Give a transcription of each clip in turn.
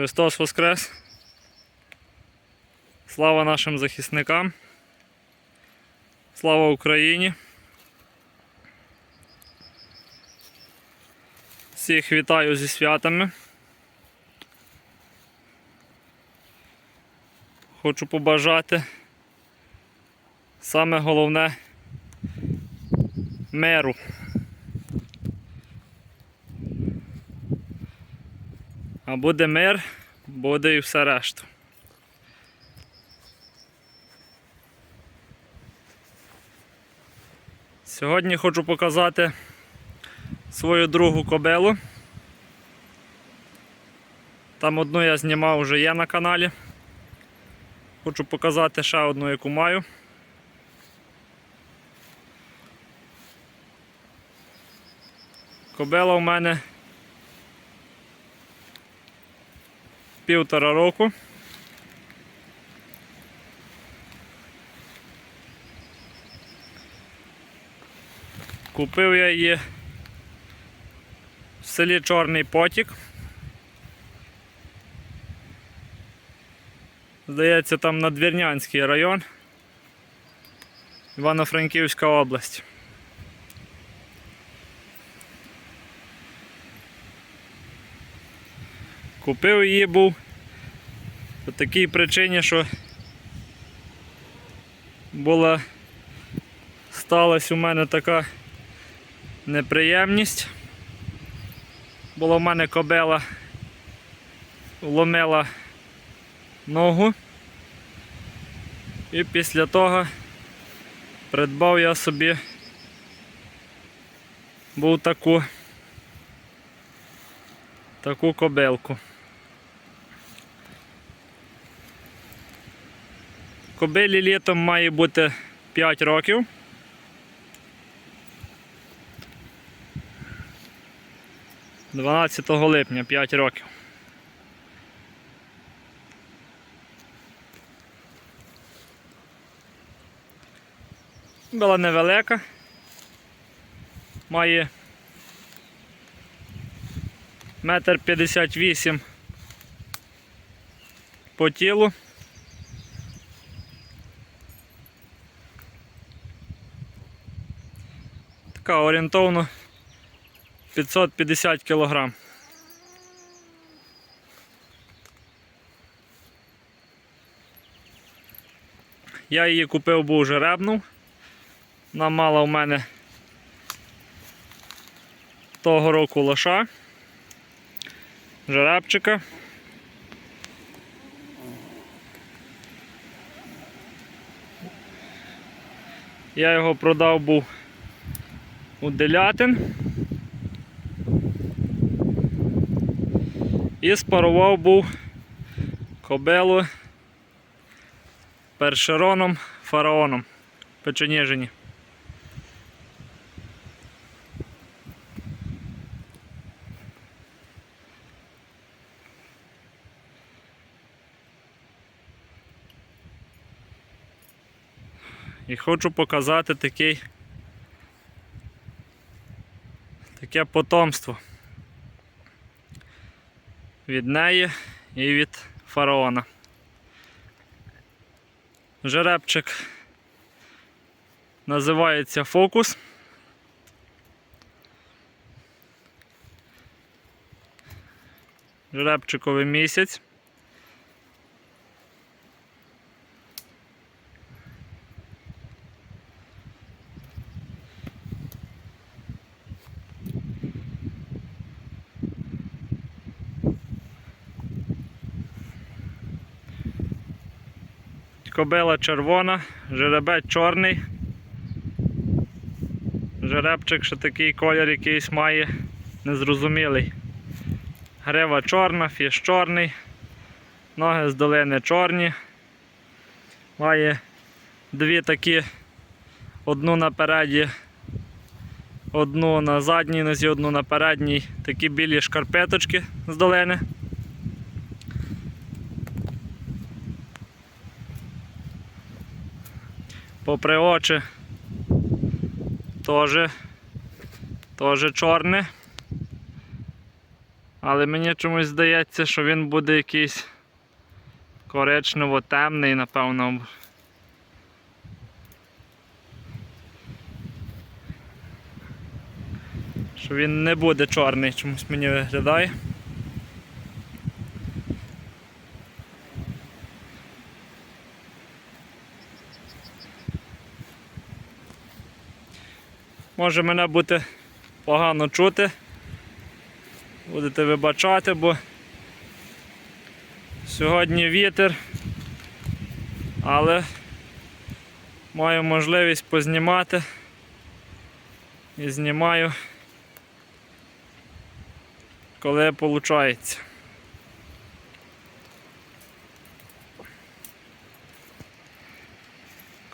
Христос Воскрес! Слава нашим захисникам! Слава Україні! Всіх вітаю зі святами. Хочу побажати саме головне миру. А буде мир, буде і все решта. Сьогодні хочу показати свою другу кобилу. Там одну я знімав вже є на каналі. Хочу показати ще одну, яку маю. Кобила у мене півтора року. Купив я її в селі Чорний Потік. Здається, там Надвірнянський район, Івано-Франківська область. Купив її був по такій причині, що була сталася у мене така неприємність. Була в мене кобила, вломила ногу. І після того придбав я собі був таку таку кобилку. Кобилі літом має бути 5 років. Дванадцятого липня 5 років. Була невелика. Має метр п'ятдесят вісім по тілу. Така орієнтовно 550 кілограм. Я її купив був жеребну. Вона мала в мене того року лоша, жеребчика. Я його продав був у делятин і спарував був кобелу першероном фараоном печеніжені. І хочу показати такий таке потомство від неї і від фараона. Жеребчик називається фокус. Жеребчиковий місяць. Кобила червона, жеребець чорний. Жеребчик ще такий колір якийсь має незрозумілий. Грива чорна, фіш чорний, ноги з долини чорні. Має дві такі, одну напереді, одну на задній нозі, одну на передній, такі білі шкарпеточки з долини. Попри очі теж, теж чорне. Але мені чомусь здається, що він буде якийсь коричнево-темний, напевно. Що він не буде чорний, чомусь мені виглядає. Може мене буде погано чути. Будете вибачати, бо сьогодні вітер, але маю можливість познімати і знімаю, коли виходить.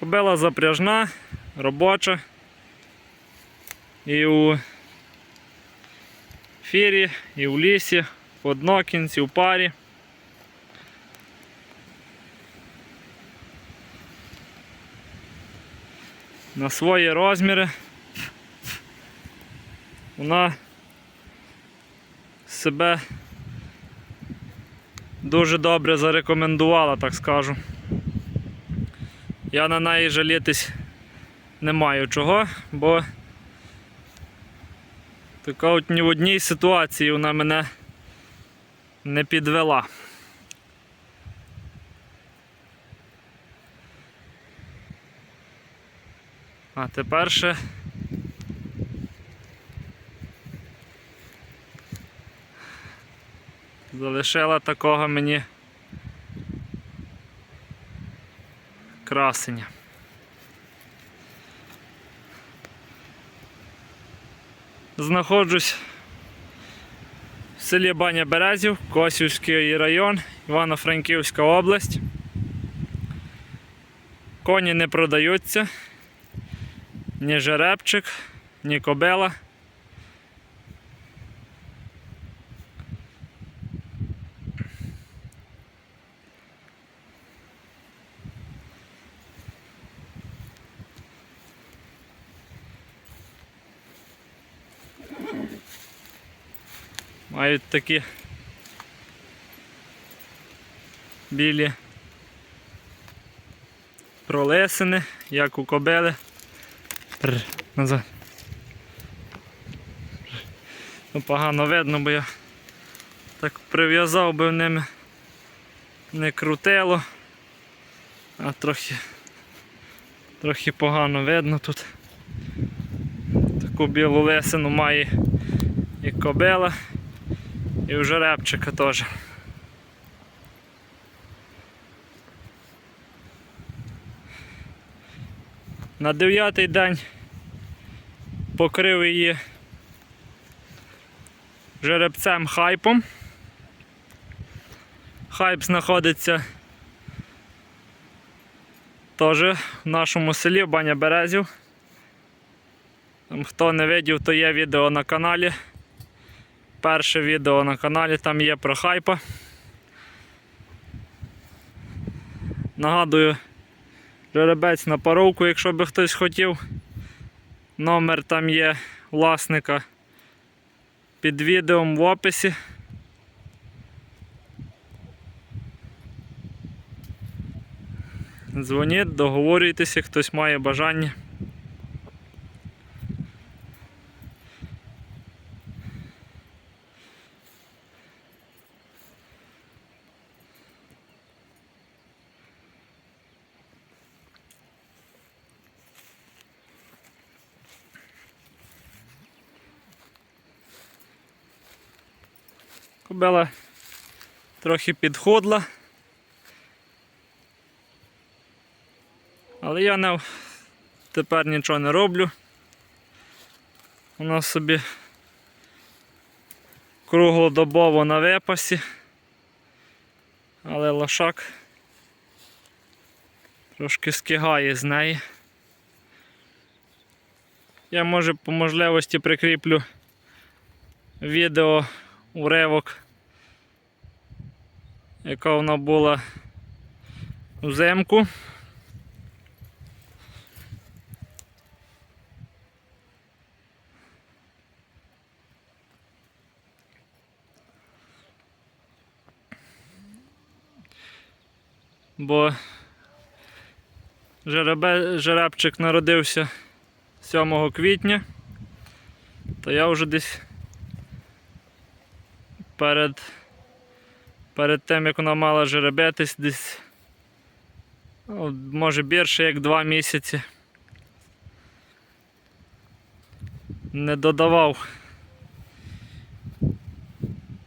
Кобила запряжна, робоча. І у фірі, і в лісі, в однокінці, в парі. На свої розміри. Вона себе дуже добре зарекомендувала, так скажу. Я на неї жалітись не маю чого, бо така от ні в одній ситуації вона мене не підвела. А тепер ще залишила такого мені красення. Знаходжусь в селі Баня Березів, Косівський район, Івано-Франківська область. Коні не продаються, ні жеребчик, ні кобила. Мають такі білі пролесини, як у кобили. Пр, назад. Ну, погано видно, бо я так прив'язав би в ними не крутило, а трохи, трохи погано видно тут. Таку білу лесину має і кобила. І в жеребчика теж. На дев'ятий день покрив її жеребцем хайпом. Хайп знаходиться теж в нашому селі Баня Березів. Хто не видів, то є відео на каналі. Перше відео на каналі там є про хайпа. Нагадую, жеребець на паровку, якщо би хтось хотів. Номер там є власника під відео в описі. Дзвоніть, договорюйтеся, хтось має бажання. Кобила трохи підходла. Але я не, тепер нічого не роблю. Вона собі круглодобово на випасі. Але лошак трошки скигає з неї. Я може по можливості прикріплю відео Уревок, яка вона була взимку. Бо жеребе, жеребчик народився 7 квітня, то я вже десь перед, перед тим, як вона мала жеребетись, десь ну, може більше як 2 місяці. Не додавав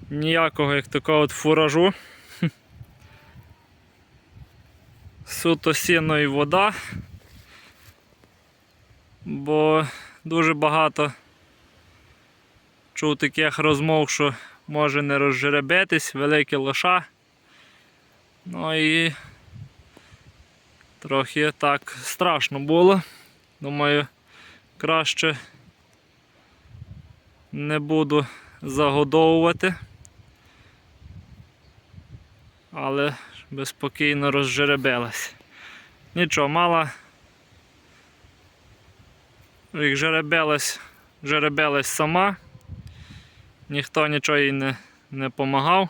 ніякого як такого от фуражу. Суто сіно і вода, бо дуже багато чув таких розмов, що може не розжеребетись, великі лоша. Ну і трохи так страшно було. Думаю, краще не буду загодовувати. Але би спокійно розжеребилась. Нічого, мала. Як жеребилась, жеребилась сама. Ніхто нічого їй не, не помагав.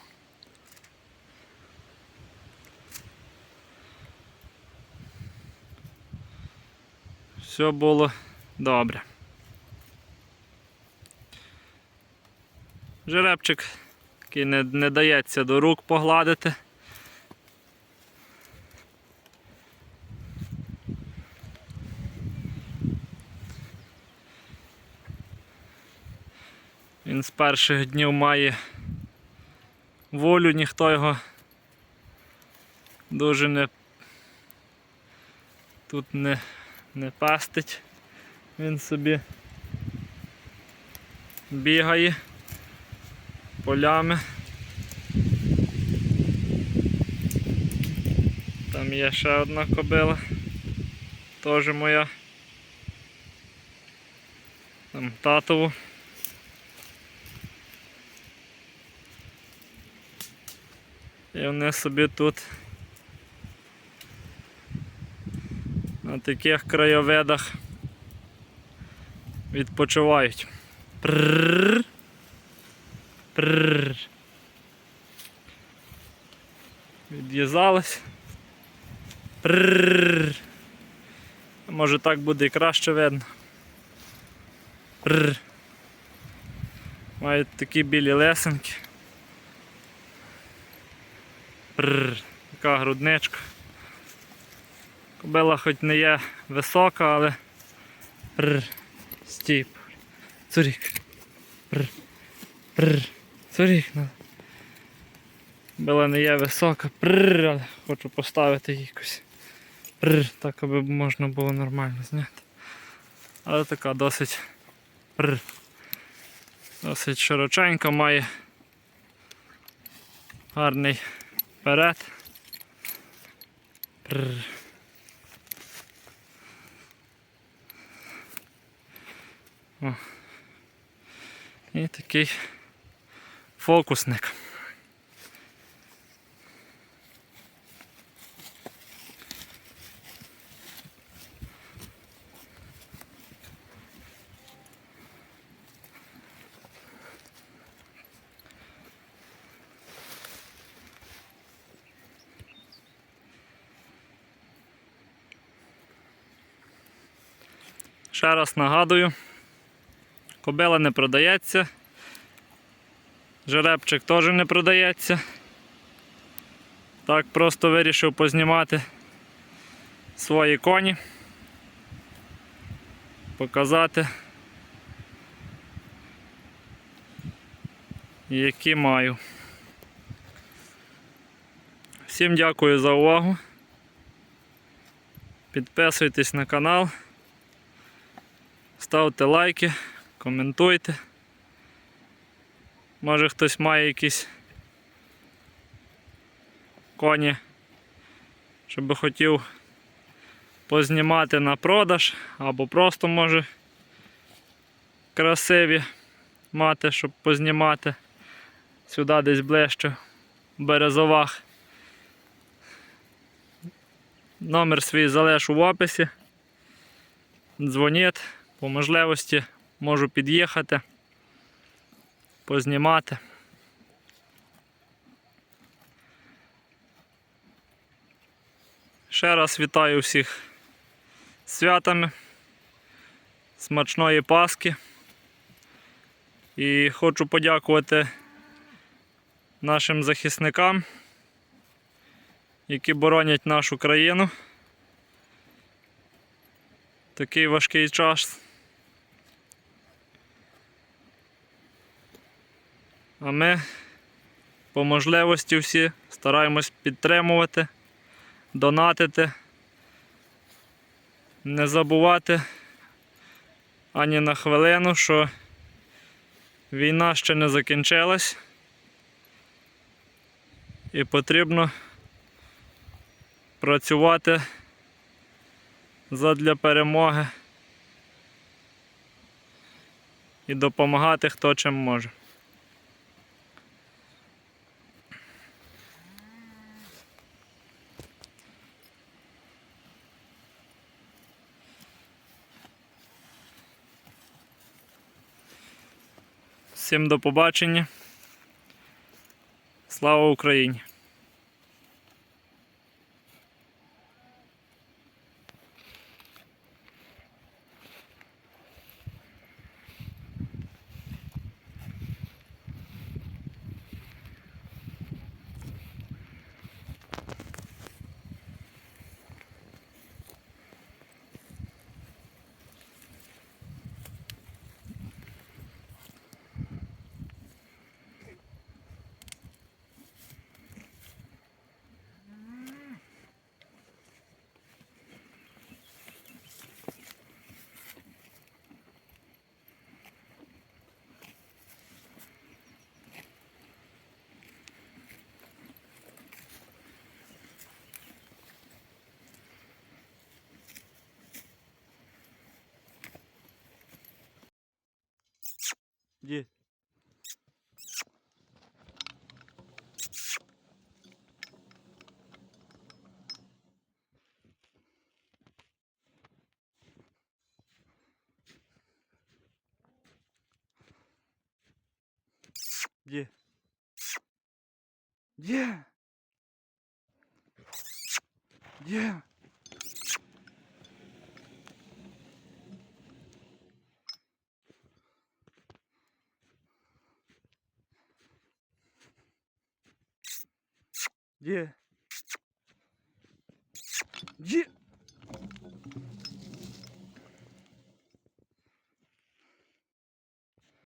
Все було добре. Жеребчик який не, не дається до рук погладити. Він з перших днів має волю, ніхто його дуже не тут не, не пастить. Він собі бігає полями. Там є ще одна кобила, теж моя. Там татову. І вони собі тут на таких краєвидах відпочивають. Прррр. Прррр. Від'їзались. Прррр. Може так буде і краще видно. Прррр. Мають такі білі лесенки. Прррр. Така грудничка. Кобила хоч не є висока, але Прррр. Стіп. Цурік. Прррр. Прррр. Цурік. ну. Кобила не є висока. Прррр. Але хочу поставити її якось. Прррр. Так, аби можна було нормально зняти. Але така досить. Прррр. Досить широченька має. Гарний вперед. О. І такий фокусник. Ще раз нагадую, кобила не продається, жеребчик теж не продається. Так просто вирішив познімати свої коні, показати, які маю. Всім дякую за увагу. Підписуйтесь на канал. Ставте лайки, коментуйте. Може хтось має якісь коні, щоб хотів познімати на продаж, або просто може красиві мати, щоб познімати сюди десь ближче в березовах. Номер свій залишу в описі. Дзвоніть по можливості можу під'їхати, познімати. Ще раз вітаю всіх святами, смачної Пасхи. І хочу подякувати нашим захисникам, які боронять нашу країну. Такий важкий час. А ми по можливості всі стараємось підтримувати, донатити, не забувати ані на хвилину, що війна ще не закінчилась і потрібно працювати задля перемоги і допомагати хто чим може. Всім до побачення. Слава Україні! Є. Є. Є. Є. Є.